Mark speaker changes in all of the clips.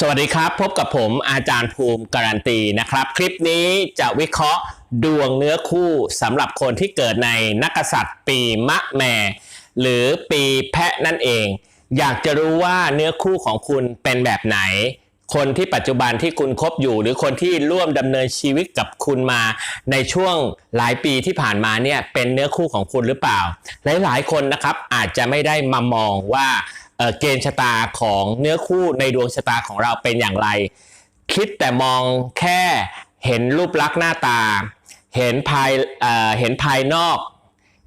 Speaker 1: สวัสดีครับ พบกับผมอาจารย์ภูมิการันตีนะครับ คลิปนี้จะวิเคราะห์ดวงเนื้อคู่สำหรับคนที่เกิดในนักกษัตริย์ปีมะแม่ หรือปีแพะนั่นเอง อยากจะรู้ว่าเนื้อคู่ของคุณเป็นแบบไหน คนที่ปัจจุบันที่คุณคบอยู่ หรือคนที่ร่วมดำเนินชีวิตกับคุณมา ในช่วงหลายปีที่ผ่านมาเนี่ยเป็นเนื้อคู่ของคุณหรือเปล่า หลายๆ คนนะครับอาจจะไม่ได้มามองว่า เเกณฑ์ชะตาของเนื้อคู่ในดวงชะตาของเราเป็นอย่างไร คิดแต่มองแค่เห็นรูปลักษณ์หน้าตา เห็นภายเเห็นภายนอก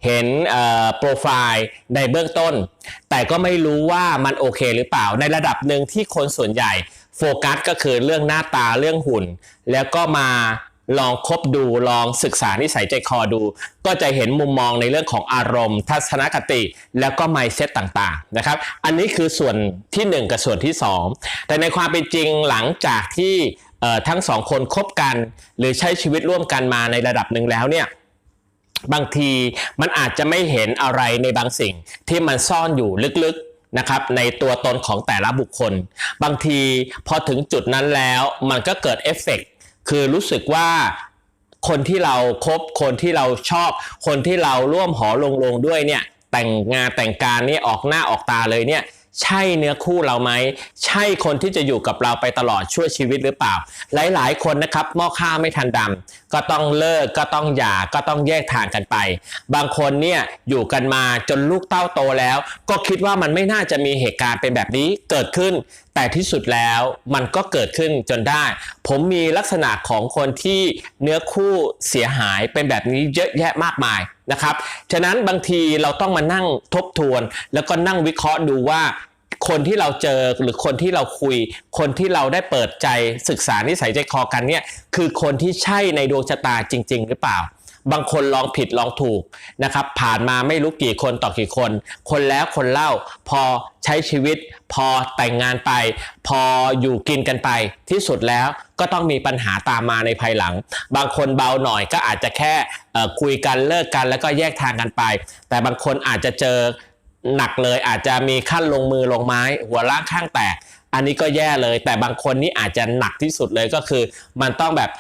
Speaker 1: เห็นโปรไฟล์ในเบื้องต้น แต่ก็ไม่รู้ว่ามันโอเคหรือเปล่า ในระดับหนึ่งที่คนส่วนใหญ่โฟกัสก็คือเรื่องหน้าตาเรื่องหุ่น แล้วก็มา ลองคบดูลองศึกษานิสัยใจคอดู ก็จะเห็นมุมมองในเรื่องของอารมณ์ ทัศนคติ แล้วก็ mindset ต่างๆนะครับ อันนี้คือส่วนที่ 1 กับส่วนที่ 2 แต่ในความเป็นจริงหลังจากที่ทั้งสองคนคบกัน หรือใช้ชีวิตร่วมกันมาในระดับหนึ่งแล้วเนี่ยบางทีมันอาจจะไม่เห็นอะไรในบางสิ่งที่มันซ่อนอยู่ลึกๆนะครับในตัวตนของแต่ละบุคคล บางทีพอถึงจุดนั้นแล้วมันก็เกิดเอฟเฟกต์ คือรู้สึกว่าคนที่เราครบคนที่เราชอบ คนที่เราร่วมหอลงลงด้วยเนี่ยแต่งงานแต่งการนี่ออกหน้าออกตาเลยเนี่ยใช่เนื้อคู่เราไหม ใช่คนที่จะอยู่กับเราไปตลอดชั่วชีวิตหรือเปล่า หลาย ๆ คนนะครับหม้อข้าวไม่ทันดำก็ต้องเลิกก็ต้องหย่าก็ต้องแยกทางกันไป บางคนเนี่ยอยู่กันมาจนลูกเต้าโตแล้ว ก็คิดว่ามันไม่น่าจะมีเหตุการณ์เป็นแบบนี้เกิดขึ้นแต่ที่สุดแล้วมันก็เกิดขึ้นจนได้ ผมมีลักษณะของคนที่เนื้อคู่เสียหายเป็นแบบนี้เยอะแยะมากมายนะครับ ฉะนั้นบางทีเราต้องมานั่งทบทวน แล้วก็นั่งวิเคราะห์ดูว่าคนที่เราเจอหรือคนที่เราคุย คนที่เราได้เปิดใจศึกษานิสัยใจคอกันเนี่ยคือคนที่ใช่ในดวงชะตาจริง ๆ หรือเปล่า บางคนลองผิดลองถูกนะครับ ผ่านมาไม่รู้กี่คนต่อกี่คน คนแล้วคนเล่าพอใช้ชีวิต พอแต่งงานไป พออยู่กินกันไป ที่สุดแล้วก็ต้องมีปัญหาตามมาในภายหลัง บางคนเบาหน่อยก็อาจจะแค่คุยกันเลิกกันแล้วก็แยกทางกันไป แต่บางคนอาจจะเจอหนักเลยอาจจะมีขั้นลงมือลงไม้ หัวล่างข้างแตกอันนี้ก็แย่เลย แต่บางคนนี่อาจจะหนักที่สุดเลยก็คือ มันต้องแบบ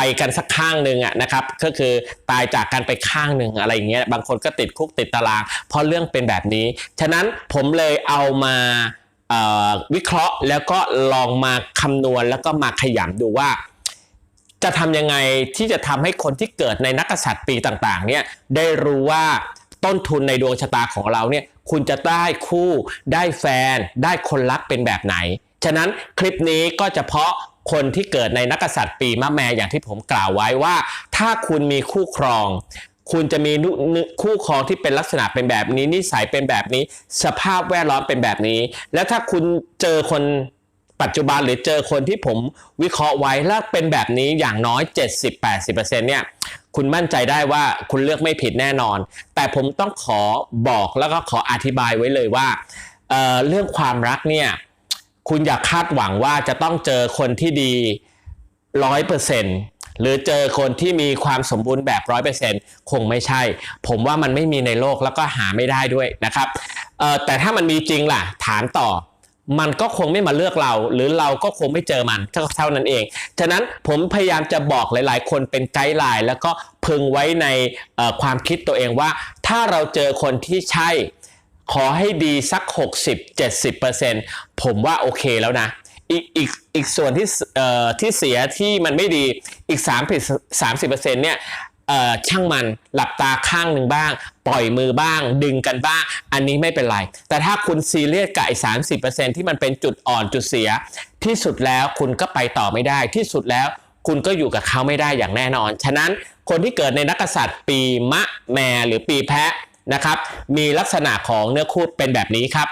Speaker 1: ไปกันสักข้างหนึ่งอะนะครับก็คือตายจากกันไปข้างหนึ่งอะไรอย่างเงี้ยบางคนก็ติดคุกติดตาราง เพราะเรื่องเป็นแบบนี้ ฉะนั้นผมเลยเอามาวิเคราะห์แล้วก็ลองมาคำนวณแล้วก็มาขยำดูว่า จะทำยังไงที่จะทำให้คนที่เกิดในนักกษัตริย์ปีต่างๆเนี่ยได้รู้ว่าต้นทุนในดวงชะตาของเราเนี่ยคุณจะได้คู่ ได้แฟน ได้คนรักเป็นแบบไหน ฉะนั้นคลิปนี้ก็เฉพาะ คนที่เกิดในนักกษัตริย์ปีมะแมอย่างที่ผมกล่าวไว้ว่า ถ้าคุณมีคู่ครอง คุณจะมีคู่ครองที่เป็นลักษณะเป็นแบบนี้ นิสัยเป็นแบบนี้ สภาพแวดล้อมเป็นแบบนี้ แล้วถ้าคุณเจอคนปัจจุบันหรือเจอคนที่ผมวิเคราะห์ไว้แล้วเป็นแบบนี้อย่างน้อย 70-80%เนี่ยคุณมั่นใจได้ว่าคุณเลือกไม่ผิดแน่นอน แต่ผมต้องขอบอกแล้วก็ขออธิบายไว้เลยว่าเเรื่องความรักเนี่ย คุณอย่าคาดหวังว่าจะต้องเจอคนที่ดีร้อยเปอร์เซ็นต์หรือเจอคนที่มีความสมบูรณ์แบบร้อยเปอร์เซ็นต์คงไม่ใช่ ผมว่ามันไม่มีในโลกแล้วก็หาไม่ได้ด้วยนะครับแต่ถ้ามันมีจริงล่ะ ถามต่อ มันก็คงไม่มาเลือกเรา หรือเราก็คงไม่เจอมันเท่านั้นเอง ฉะนั้นผมพยายามจะบอกหลาย ๆ คนเป็นไกด์ไลน์แล้วก็พึงไว้ในความคิดตัวเองว่า ถ้าเราเจอคนที่ใช่ ขอให้ดีสัก 60-70%ผมว่าโอเคแล้วนะ อีกอีกอีกส่วนที่เอ่อที่เสียที่มันไม่ดีอีก3 30%เนี่ยเอ่อช่างมันหลับตาข้างหนึ่งบ้าง ปล่อยมือบ้าง ดึงกันบ้าง อันนี้ไม่เป็นไร แต่ถ้าคุณซีเรียสกับไอ้สาที่มันเป็นจุดอ่อนจุดเสีย ที่สุดแล้วคุณก็ไปต่อไม่ได้ที่สุดแล้วคุณก็อยู่กับเขาไม่ได้อย่างแน่นอน ฉะนั้นคนที่เกิดในนักษัตริย์ปีมะแมหรือปีแพะ นะครับ มีลักษณะของเนื้อคู่เป็นแบบนี้ครับ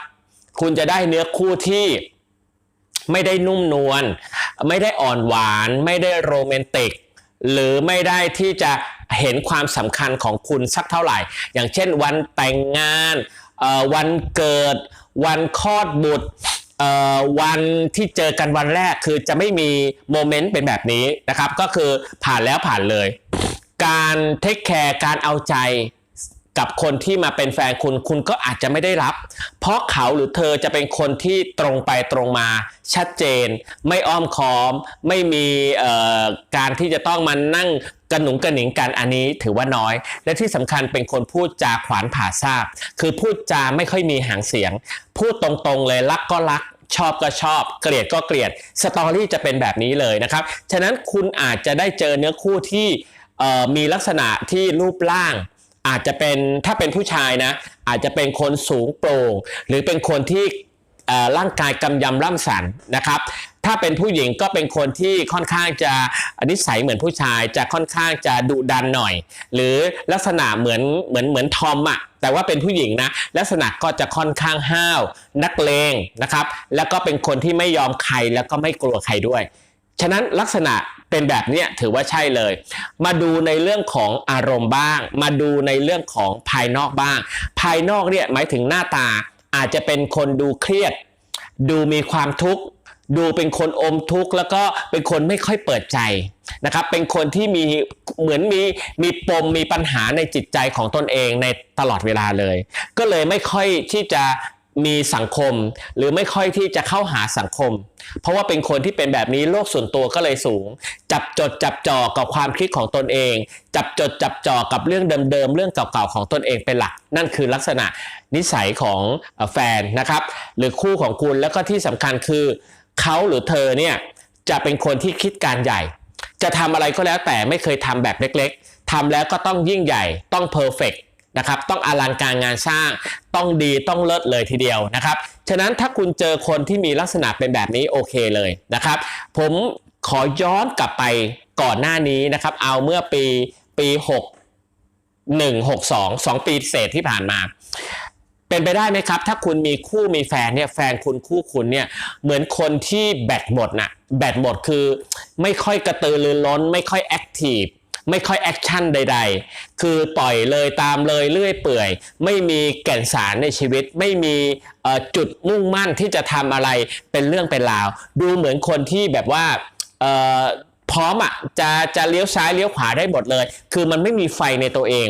Speaker 1: คุณจะได้เนื้อคู่ที่ไม่ได้นุ่มนวล ไม่ได้อ่อนหวาน ไม่ได้โรแมนติก หรือไม่ได้ที่จะเห็นความสำคัญของคุณสักเท่าไหร่ อย่างเช่นวันแต่งงาน วันเกิด วันคลอดบุตรวันที่เจอกันวันแรกคือจะไม่มีโมเมนต์เป็นแบบนี้นะครับ ก็คือผ่านแล้วผ่านเลย การเทคแคร์การเอาใจ กับคนที่มาเป็นแฟนคุณคุณก็อาจจะไม่ได้รับ เพราะเขาหรือเธอจะเป็นคนที่ตรงไปตรงมาชัดเจน ไม่อ้อมค้อม ไม่มีการที่จะต้องมานั่งกระหนุงกระหนิงกันอันนี้ถือว่าน้อย และที่สำคัญเป็นคนพูดจาขวานผ่าซากคือพูดจาไม่ค่อยมีหางเสียง พูดตรงๆเลยรักก็รักชอบก็ชอบ เกลียดก็เกลียดสตอรี่จะเป็นแบบนี้เลยนะครับ ฉะนั้นคุณอาจจะได้เจอเนื้อคู่ที่มีลักษณะที่รูปร่าง อาจจะเป็นถ้าเป็นผู้ชายนะ อาจจะเป็นคนสูงโปร่งหรือเป็นคนที่ร่างกายกำยำร่ำสันนะครับ ถ้าเป็นผู้หญิงก็เป็นคนที่ค่อนข้างจะนิสัยเหมือนผู้ชายจะค่อนข้างจะดุดันหน่อย หรือลักษณะเหมือนเหมือนเหมือนทอมอะแต่ว่าเป็นผู้หญิงนะลักษณะก็จะค่อนข้างห้าว นักเลงนะครับ แล้วก็เป็นคนที่ไม่ยอมใครแล้วก็ไม่กลัวใครด้วย ฉะนั้นลักษณะ เป็นแบบเนี้ยถือว่าใช่เลย มาดูในเรื่องของอารมณ์บ้าง มาดูในเรื่องของภายนอกบ้าง ภายนอกเนี่ยหมายถึงหน้าตาอาจจะเป็นคนดูเครียด ดูมีความทุกข์ดูเป็นคนอมทุกข์แล้วก็เป็นคนไม่ค่อยเปิดใจนะครับ เป็นคนที่มีเหมือนมีมีปมมีปัญหาในจิตใจของตนเองในตลอดเวลาเลย ก็เลยไม่ค่อยที่จะ มีสังคม หรือไม่ค่อยที่จะเข้าหาสังคม เพราะว่าเป็นคนที่เป็นแบบนี้โลกส่วนตัวก็เลยสูง จับจดจับจ่อกับความคิดของตนเอง จับจดจับจ่อกับเรื่องเดิมๆเรื่องเก่าๆของตนเองเป็นหลัก นั่นคือลักษณะนิสัยของแฟนนะครับ หรือคู่ของคุณแล้วก็ที่สำคัญคือเขาหรือเธอเนี่ยจะเป็นคนที่คิดการใหญ่ จะทำอะไรก็แล้วแต่ไม่เคยทำแบบเล็ก ๆทำแล้วก็ต้องยิ่งใหญ่ต้องเพอร์เฟก นะครับต้องอลังการงานสร้างต้องดีต้องเลิศเลยทีเดียวนะครับฉะนั้นถ้าคุณเจอคนที่มีลักษณะเป็นแบบนี้โอเคเลยนะครับผมขอย้อนกลับไปก่อนหน้านี้นะครับเอาเมื่อปีปี6 1 6 2 2 ปีเศษที่ผ่านมา เป็นไปได้ไหมครับ ถ้าคุณมีคู่มีแฟนเนี่ยแฟนคุณคู่คุณเนี่ยเหมือนคนที่แบตหมดน่ะแบตหมดคือไม่ค่อยกระตือรือร้น ไม่ค่อยแอคทีฟ ไม่ค่อยแอคชั่นใด ๆ คือปล่อยเลยตามเลยเรื่อยเปื่อย ไม่มีแก่นสารในชีวิต ไม่มีจุดมุ่งมั่นที่จะทำอะไรเป็นเรื่องเป็นราว ดูเหมือนคนที่แบบว่าพร้อมอะจะจะเลี้ยวซ้ายเลี้ยวขวาได้หมดเลย คือมันไม่มีไฟในตัวเอง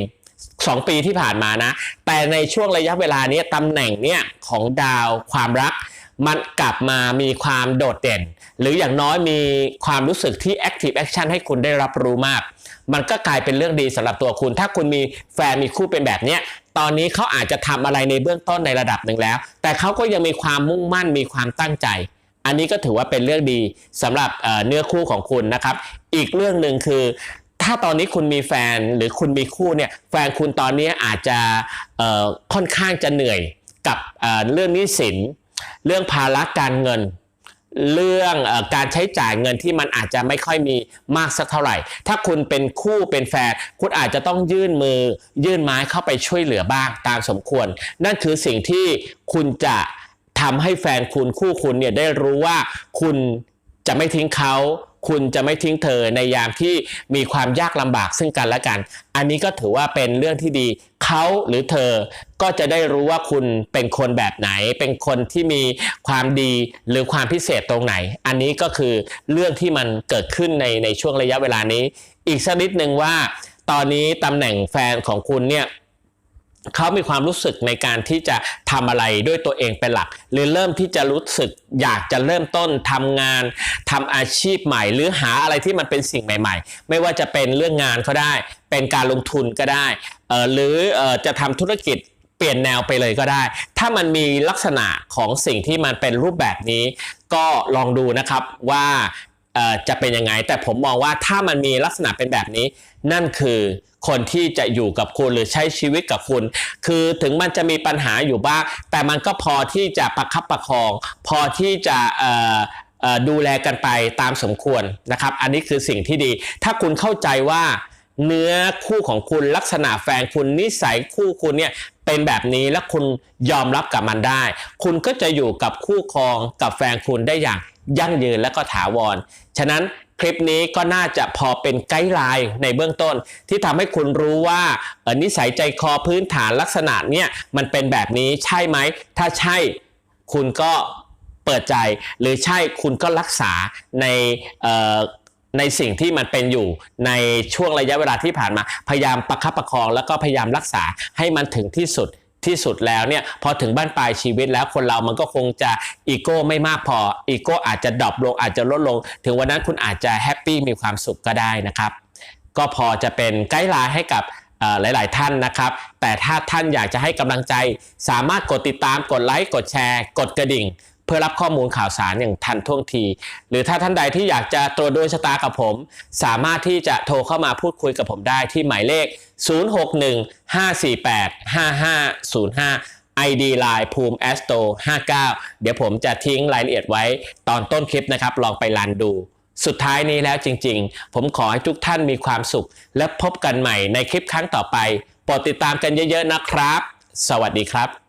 Speaker 1: สองปีที่ผ่านมานะ แต่ในช่วงระยะเวลานี้ตำแหน่งเนี่ยของดาวความรัก มันกลับมามีความโดดเด่น หรืออย่างน้อยมีความรู้สึกที่ active action ให้คุณได้รับรู้มาก มันก็กลายเป็นเรื่องดีสำหรับตัวคุณ ถ้าคุณมีแฟนมีคู่เป็นแบบเนี้ยตอนนี้เขาอาจจะทำอะไรในเบื้องต้นในระดับหนึ่งแล้ว แต่เขาก็ยังมีความมุ่งมั่นมีความตั้งใจ อันนี้ก็ถือว่าเป็นเรื่องดีสำหรับเนื้อคู่ของคุณนะครับ อีกเรื่องหนึ่งคือ ถ้าตอนนี้คุณมีแฟนหรือคุณมีคู่เนี่ยแฟนคุณตอนนี้อาจจะค่อนข้างจะเหนื่อยกับเเรื่องนี้สิน เรื่องภาระการเงิน เรื่องออการใช้จ่ายเงินที่มันอาจจะไม่ค่อยมีมากสักเท่าไหร่ ถ้าคุณเป็นคู่เป็นแฟน คุณอาจจะต้องยื่นมือ ยื่นไม้เข้าไปช่วยเหลือบ้างตามสมควร นั่นคือสิ่งที่คุณจะทำให้แฟนคุณคู่คุณเนี่ยได้รู้ว่าคุณจะไม่ทิ้งเขา คุณจะไม่ทิ้งเธอในยามที่มีความยากลำบากซึ่งกันและกัน อันนี้ก็ถือว่าเป็นเรื่องที่ดีเขาหรือเธอก็จะได้รู้ว่าคุณเป็นคนแบบไหน เป็นคนที่มีความดีหรือความพิเศษตรงไหน อันนี้ก็คือเรื่องที่มันเกิดขึ้นในในช่วงระยะเวลานี้ อีกสักนิดหนึ่งว่า ตอนนี้ตำแหน่งแฟนของคุณเนี่ย เขามีความรู้สึกในการที่จะทำอะไรด้วยตัวเองเป็นหลัก หรือเริ่มที่จะรู้สึกอยากจะเริ่มต้นทำงานทำอาชีพใหม่ หรือหาอะไรที่มันเป็นสิ่งใหม่ ๆ ไม่ว่าจะเป็นเรื่องงานก็ได้ เป็นการลงทุนก็ได้หรือออจะทำธุรกิจเปลี่ยนแนวไปเลยก็ได้ ถ้ามันมีลักษณะของสิ่งที่มันเป็นรูปแบบนี้ ก็ลองดูนะครับว่าจะเป็นยังไง แต่ผมมองว่าถ้ามันมีลักษณะเป็นแบบนี้ นั่นคือ คนที่จะอยู่กับคุณหรือใช้ชีวิตกับคุณ คือถึงมันจะมีปัญหาอยู่บ้าง แต่มันก็พอที่จะประคับประคอง พอที่จะดูแลกันไปตามสมควรนะครับ อันนี้คือสิ่งที่ดี ถ้าคุณเข้าใจว่าเนื้อคู่ของคุณลักษณะแฟนคุณนิสัยคู่คุณเนี่ยเป็นแบบนี้และคุณยอมรับกับมันได้ คุณก็จะอยู่กับคู่ครองกับแฟนคุณได้อย่างยั่งยืนและก็ถาวร ฉะนั้น คลิปนี้ก็น่าจะพอเป็นไกด์ไลน์ในเบื้องต้น ที่ทำให้คุณรู้ว่าเออนิสัยใจคอพื้นฐานลักษณะเนี่ยมันเป็นแบบนี้ใช่ไหม ถ้าใช่คุณก็เปิดใจ หรือใช่คุณก็รักษาในในสิ่งที่มันเป็นอยู่ในช่วงระยะเวลาที่ผ่านมา พยายามประคับประคองแล้วก็พยายามรักษาให้มันถึงที่สุด ที่สุดแล้วเนี่ยพอถึงบ้านปลายชีวิตแล้วคนเรามันก็คงจะอีโก้ไม่มากพออีโก้อาจจะดรอปลงอาจจะลดลง ถึงวันนั้นคุณอาจจะแฮปปี้มีความสุขก็ได้นะครับ ก็พอจะเป็นไกด์ไลน์ให้กับหลาย ๆ ท่านนะครับ แต่ถ้าท่านอยากจะให้กำลังใจ สามารถกดติดตามกดไลค์กดแชร์ กดกระดิ่ง เพื่อรับข้อมูลข่าวสารอย่างทันท่วงที หรือถ้าท่านใดที่อยากจะตรวจดวงชะตากับผม สามารถที่จะโทรเข้ามาพูดคุยกับผมได้ที่หมายเลข 061-548-5505 ID Line ภูมิแอสโต59 เดี๋ยวผมจะทิ้งรายละเอียดไว้ตอนต้นคลิปนะครับ ลองไปรันดู สุดท้ายนี้แล้วจริงๆ ผมขอให้ทุกท่านมีความสุข และพบกันใหม่ในคลิปครั้งต่อไป โปรดติดตามกันเยอะๆนะครับ สวัสดีครับ